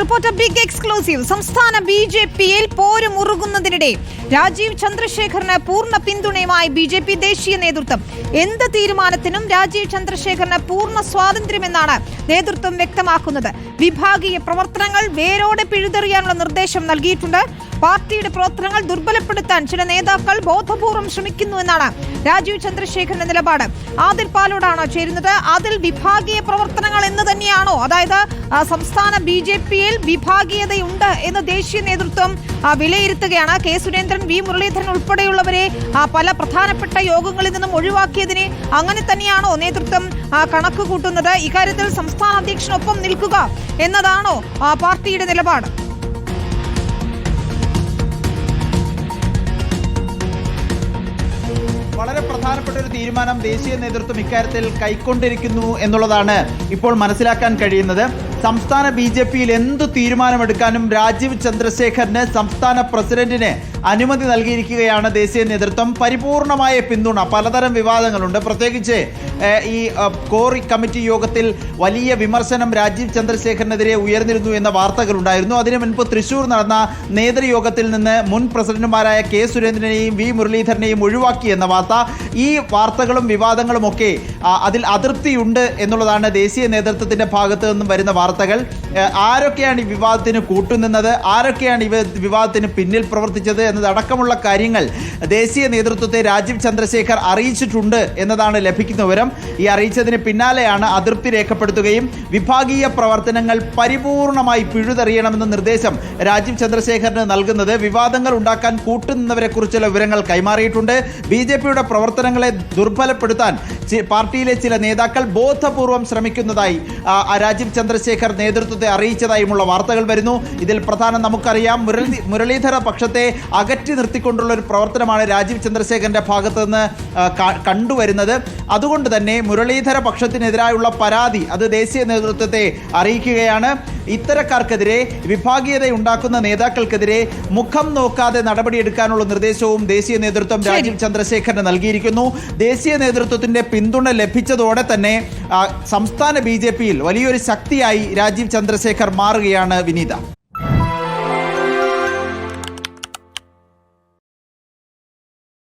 Reporter big exclusive. സംസ്ഥാന B J പിയിൽ പോര് മുറുകുന്നതിനിടെ രാജീവ് ചന്ദ്രശേഖറിന് പൂർണ പിന്തുണയുമായി ബി ജെ പി ദേശീയ നേതൃത്വം. എന്ത് തീരുമാനത്തിനും രാജീവ് ചന്ദ്രശേഖറിന് പൂർണ സ്വാതന്ത്ര്യമെന്നാണ് നേതൃത്വം വ്യക്തമാക്കുന്നത്. വിഭാഗീയ പ്രവർത്തനങ്ങൾ വേരോടെ പിഴുതെറിയാനുള്ള നിർദ്ദേശം നൽകിയിട്ടുണ്ട്. പാർട്ടിയുടെ പ്രവർത്തനങ്ങൾ ദുർബലപ്പെടുത്താൻ ചില നേതാക്കൾ ബോധപൂർവം ശ്രമിക്കുന്നുവെന്നാണ് രാജീവ് ചന്ദ്രശേഖരന്റെ നിലപാട്. ആദിൽ പാലോടാണ് ചേരുന്നത്. അതിൽ വിഭാഗീയ പ്രവർത്തനങ്ങൾ എന്ന് തന്നെയാണോ? അതായത് സംസ്ഥാന ബി ജെ പിയിൽ വിഭാഗീയതയുണ്ട് എന്ന് ദേശീയ നേതൃത്വം വിലയിരുത്തുകയാണ്. കെ സുരേന്ദ്രൻ വി മുരളീധരൻ ഉൾപ്പെടെയുള്ളവരെ പല പ്രധാനപ്പെട്ട യോഗങ്ങളിൽ നിന്നും ഒഴിവാക്കിയതിനെ അങ്ങനെ തന്നെയാണോ നേതൃത്വം കണക്ക് കൂട്ടുന്നത് ഇക്കാര്യത്തിൽ സംസ്ഥാന അധ്യക്ഷനൊപ്പം നിൽക്കുക എന്നതാണോ ആ, പാർട്ടിയുടെ നിലപാട്? വളരെ പ്രധാനപ്പെട്ട ഒരു തീരുമാനം ദേശീയ നേതൃത്വം ഇക്കാര്യത്തിൽ കൈക്കൊണ്ടിരിക്കുന്നു എന്നുള്ളതാണ് ഇപ്പോൾ മനസ്സിലാക്കാൻ കഴിയുന്നത്. സംസ്ഥാന ബി ജെ പിയിൽ എന്ത് തീരുമാനമെടുക്കാനും രാജീവ് ചന്ദ്രശേഖറിന് സംസ്ഥാന പ്രസിഡന്റിന് അനുമതി നൽകിയിരിക്കുകയാണ് ദേശീയ നേതൃത്വം. പരിപൂർണമായ പിന്തുണ. പലതരം വിവാദങ്ങളുണ്ട്. പ്രത്യേകിച്ച് ഈ കോർ കമ്മിറ്റി യോഗത്തിൽ വലിയ വിമർശനം രാജീവ് ചന്ദ്രശേഖരനെതിരെ ഉയർന്നിരുന്നു എന്ന വാർത്തകളുണ്ടായിരുന്നു. അതിന് മുൻപ് തൃശൂർ നടന്ന നേതൃയോഗത്തിൽ നിന്ന് മുൻ പ്രസിഡന്റുമാരായ കെ സുരേന്ദ്രനെയും വി മുരളീധരനെയും ഒഴിവാക്കി എന്ന വാർത്ത. ഈ വാർത്തകളും വിവാദങ്ങളും ഒക്കെ അതിൽ അതൃപ്തിയുണ്ട് എന്നുള്ളതാണ് ദേശീയ നേതൃത്വത്തിന്റെ ഭാഗത്ത് നിന്നും വരുന്ന വാർത്തകൾ. ആരൊക്കെയാണ് ഈ വിവാദത്തിന് കൂട്ടുനിന്നത്? ആരൊക്കെയാണ് ഇവ വിവാദത്തിന് പിന്നിൽ പ്രവർത്തിച്ചത്? എന്നതടക്കമുള്ള കാര്യങ്ങൾ ദേശീയ നേതൃത്വത്തെ രാജീവ് ചന്ദ്രശേഖർ അറിയിച്ചിട്ടുണ്ട് എന്നതാണ് ലഭിക്കുന്ന വിവരം. ഈ അറിയിച്ചതിന് പിന്നാലെയാണ് അതൃപ്തി രേഖപ്പെടുത്തുകയും വിഭാഗീയ പ്രവർത്തനങ്ങൾ പരിപൂർണമായി പിഴുതെറിയണമെന്ന നിർദ്ദേശം രാജീവ് ചന്ദ്രശേഖറിന് നൽകുന്നത്. വിവാദങ്ങൾ ഉണ്ടാക്കാൻ കൂട്ടുനിന്നവരെ കുറിച്ചുള്ള വിവരങ്ങൾ കൈമാറിയിട്ടുണ്ട്. ബി ജെ പിയുടെ പ്രവർത്തനങ്ങളെ ദുർബലപ്പെടുത്താൻ പാർട്ടിയിലെ ചില നേതാക്കൾ ബോധപൂർവം ശ്രമിക്കുന്നതായി രാജീവ് ചന്ദ്രശേഖർ നേതൃത്വത്തെ അറിയിച്ചതായുമുള്ള വാർത്തകൾ വരുന്നു. ഇതിൽ പ്രധാനം നമുക്കറിയാം. മുരളീധര പക്ഷത്തെ അകറ്റി നിർത്തിക്കൊണ്ടുള്ള ഒരു പ്രവർത്തനമാണ് രാജീവ് ചന്ദ്രശേഖരന്റെ ഭാഗത്ത് നിന്ന് കണ്ടുവരുന്നത്. അതുകൊണ്ട് തന്നെ മുരളീധര പക്ഷത്തിനെതിരായുള്ള പരാതി അത് ദേശീയ നേതൃത്വത്തെ അറിയിക്കുകയാണ്. ഇത്തരക്കാർക്കെതിരെ വിഭാഗീയത ഉണ്ടാക്കുന്ന നേതാക്കൾക്കെതിരെ മുഖം നോക്കാതെ നടപടിയെടുക്കാനുള്ള നിർദ്ദേശവും ദേശീയ നേതൃത്വം രാജീവ് ചന്ദ്രശേഖരന് നൽകിയിരിക്കുന്നു. ദേശീയ നേതൃത്വത്തിന്റെ പിന്തുണ ലഭിച്ചതോടെ തന്നെ സംസ്ഥാന ബി വലിയൊരു ശക്തിയായി രാജീവ് ചന്ദ്രശേഖർ മാറുകയാണ് വിനീത.